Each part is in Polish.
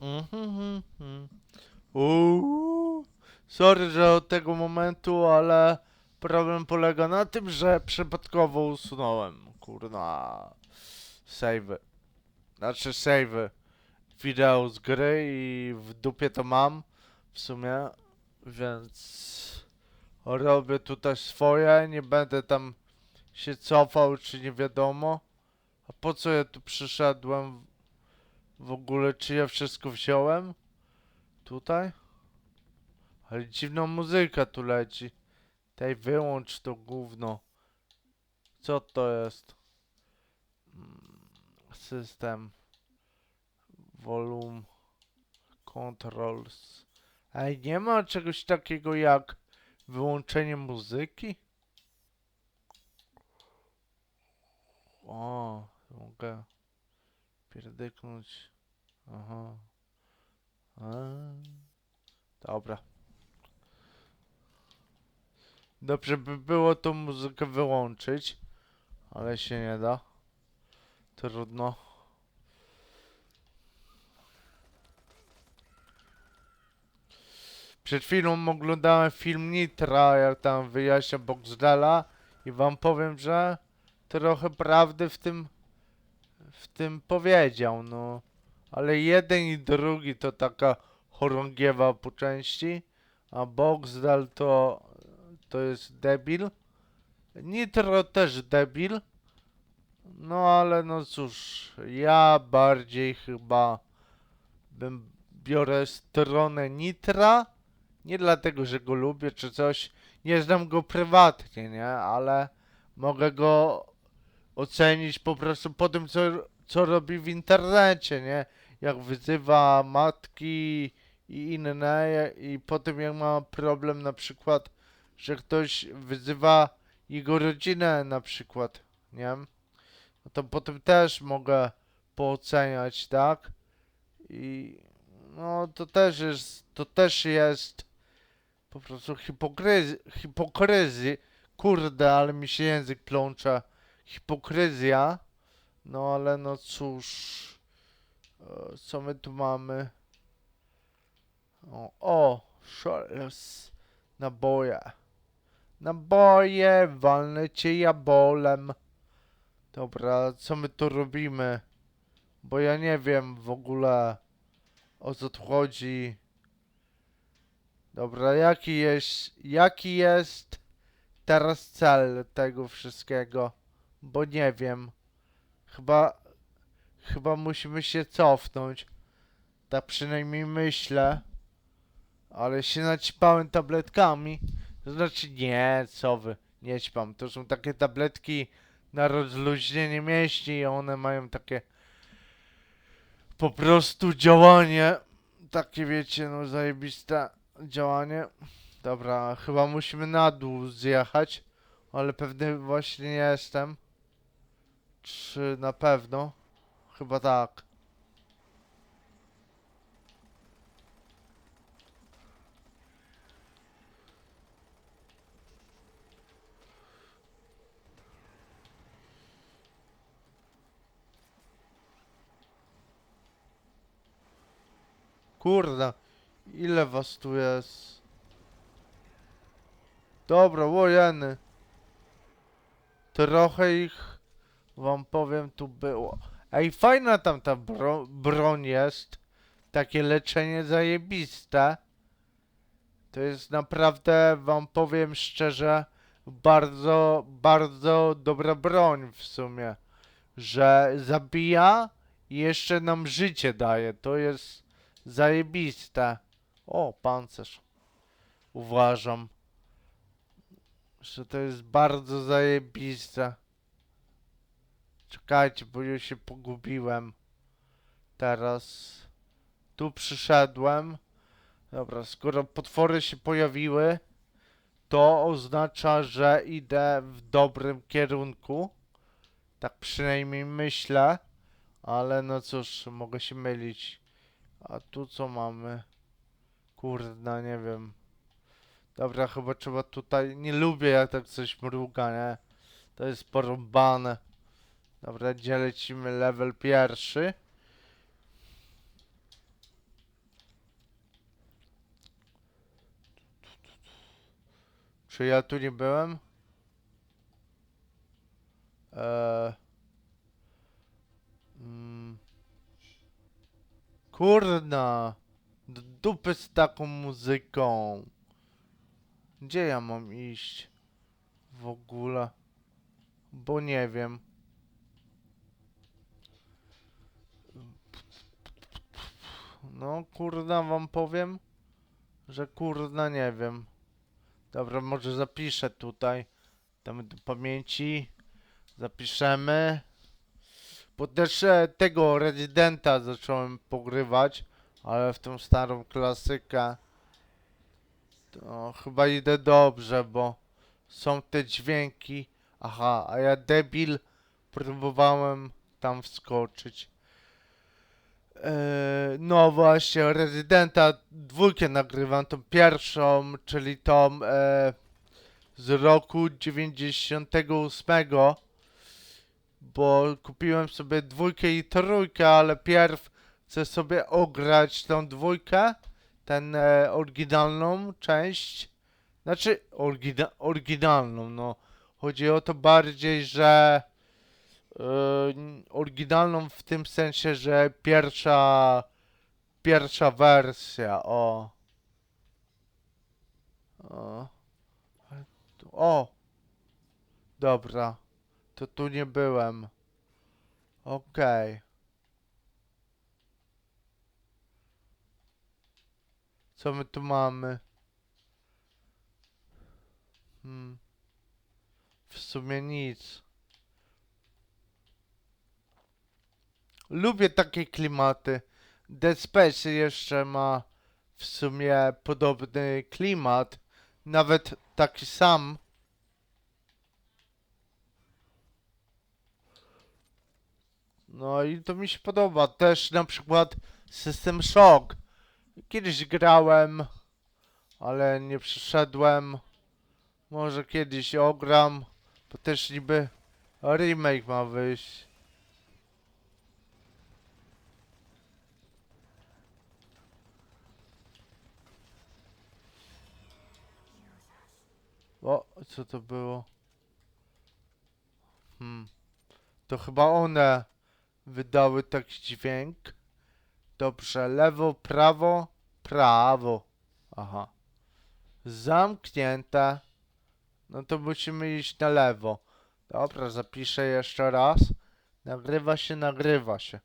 Mhm, mhm. Uuu. Sorry, że od tego momentu, ale problem polega na tym, że przypadkowo usunąłem, kurna, save'y. Znaczy save'y wideo z gry i w dupie to mam w sumie, więc robię tutaj swoje, nie będę tam się cofał, czy nie wiadomo. A po co ja tu przyszedłem w ogóle, czy ja wszystko wziąłem? Tutaj? Ale dziwna muzyka tu leci. Tej wyłącz to gówno. Co to jest? Mm, System. Volume. Controls. Ej, nie ma czegoś takiego jak wyłączenie muzyki? O, mogę pierdyknąć. Aha. A, dobra. Dobrze by było tą muzykę wyłączyć, ale się nie da. Trudno. Przed chwilą oglądałem film Nitra, jak tam wyjaśnia Boxdela i wam powiem, że trochę prawdy w tym w tym powiedział, no. Ale jeden i drugi to taka chorągiewa po części, a Boxdel to to jest debil. Nitro też debil. No ale no cóż, ja bardziej chyba bym biorę stronę Nitra. Nie dlatego, że go lubię czy coś. Nie znam go prywatnie, nie? Ale mogę go ocenić po prostu po tym, co, co robi w internecie, nie? Jak wyzywa matki i inne i po tym jak ma problem na przykład, że ktoś wyzywa jego rodzinę na przykład, nie? No to potem też mogę pooceniać, tak? I no to też jest, to też jest po prostu hipokryzja, hipokryzja, kurde, ale mi się język plącze, hipokryzja, no ale no cóż, e, co my tu mamy? O, o, szales, naboje, naboje, walnę cię jabolem. Dobra, co my tu robimy? Bo ja nie wiem w ogóle o co tu chodzi. Dobra, jaki jest, jaki jest teraz cel tego wszystkiego? Bo nie wiem. Chyba, chyba musimy się cofnąć. Tak przynajmniej myślę. Ale się naćpałem tabletkami. To znaczy nie, co wy, nie ćpam. To są takie tabletki na rozluźnienie mięśni i one mają takie po prostu działanie. Takie wiecie, no zajebiste działanie. Dobra, chyba musimy na dół zjechać, ale pewny właśnie nie jestem. Czy na pewno? Chyba tak. Kurde, ile was tu jest? Dobra, wojeny. Trochę ich, wam powiem, tu było. Ej, fajna tam ta bro broń jest. Takie leczenie zajebiste. To jest naprawdę, wam powiem szczerze, bardzo, bardzo dobra broń w sumie. Że zabija i jeszcze nam życie daje. To jest zajebiste. O, pancerz. Uważam, że to jest bardzo zajebiste. Czekajcie, bo już się pogubiłem. Teraz tu przyszedłem. Dobra, skoro potwory się pojawiły, to oznacza, że idę w dobrym kierunku. Tak przynajmniej myślę. Ale no cóż, mogę się mylić. A tu co mamy? Kurna, nie wiem. Dobra, chyba trzeba tutaj... Nie lubię jak tak coś mruga, nie? To jest porąbane. Dobra, gdzie lecimy? Level pierwszy. Czy ja tu nie byłem? Eee. Mm. Kurna! Do dupy z taką muzyką. Gdzie ja mam iść? W ogóle. Bo nie wiem. No, kurna wam powiem, że kurna nie wiem. Dobra, może zapiszę tutaj. Damy do pamięci. Zapiszemy. Bo też e, tego Residenta zacząłem pogrywać, ale w tą starą klasykę to chyba idę dobrze, bo są te dźwięki. Aha, a ja debil próbowałem tam wskoczyć. Eee, no właśnie, Residenta dwójkę nagrywam, tą pierwszą, czyli tą e, z roku 98, bo kupiłem sobie dwójkę i trójkę, ale pierw chcę sobie ograć tą dwójkę, ten e, oryginalną część, znaczy orygina oryginalną, no. Chodzi o to bardziej, że e, oryginalną w tym sensie, że pierwsza pierwsza wersja, o. O. O. Dobra. To tu nie byłem. Okej. Co my tu mamy? Hmm. W sumie nic. Lubię takie klimaty. Dead Space jeszcze ma w sumie podobny klimat. Nawet taki sam. No i to mi się podoba. Też na przykład System Shock. Kiedyś grałem, ale nie przeszedłem. Może kiedyś ogram, bo też niby remake ma wyjść. O, co to było? Hmm. To chyba one wydały taki dźwięk. Dobrze, lewo, prawo, prawo. Aha. Zamknięte. No to musimy iść na lewo. Dobra, zapiszę jeszcze raz. Nagrywa się, nagrywa się.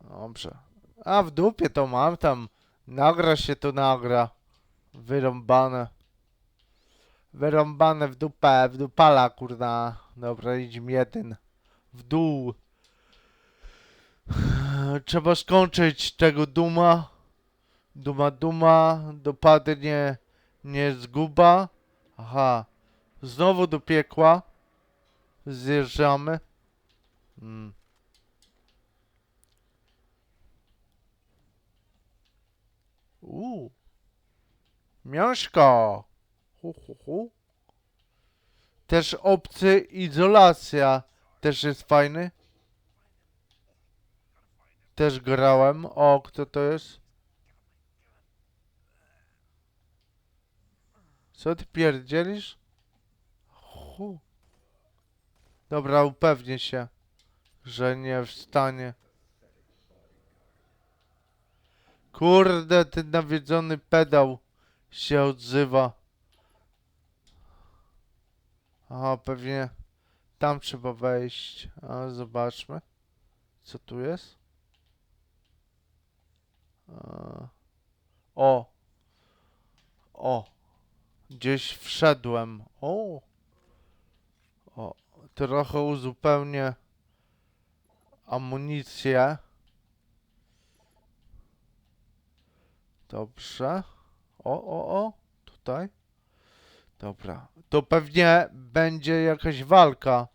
Dobrze. A w dupie to mam tam. Nagra się to nagra. Wyrąbane. Wyrąbane w dupę, w dupala, kurna. Dobra, idźmy jeden. W dół. Trzeba skończyć tego duma. Duma, duma. Dopadnie nie zguba. Aha. Znowu do piekła. Zjeżdżamy. Mm. Uuu. Miążko. Hu, hu, hu. Też obcy izolacja. Też jest fajny. Też grałem. O, kto to jest? Co ty pierdzielisz? Hu. Dobra, upewnię się, że nie wstanie. Kurde, ten nawiedzony pedał się odzywa. Aha, pewnie tam trzeba wejść. A, zobaczmy. Co tu jest? O! O! Gdzieś wszedłem. O! O, trochę uzupełnię amunicję. Dobrze. O, o, o. Tutaj. Dobra. To pewnie będzie jakaś walka,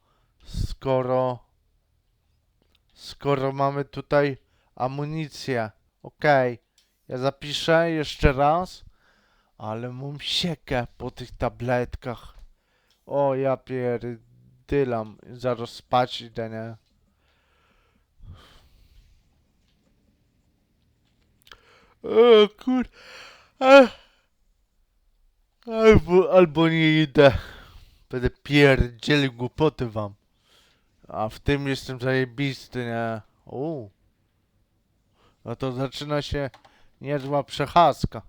skoro skoro mamy tutaj amunicję. Okej. Ja zapiszę jeszcze raz. Ale mam siekę po tych tabletkach. O, ja pierdylam. Zaraz spać idę, nie? O, kur... Ech. Albo, albo nie idę. Będę pierdzielił głupoty wam. A w tym jestem zajebisty, nie? U. No to zaczyna się niezła przechadzka.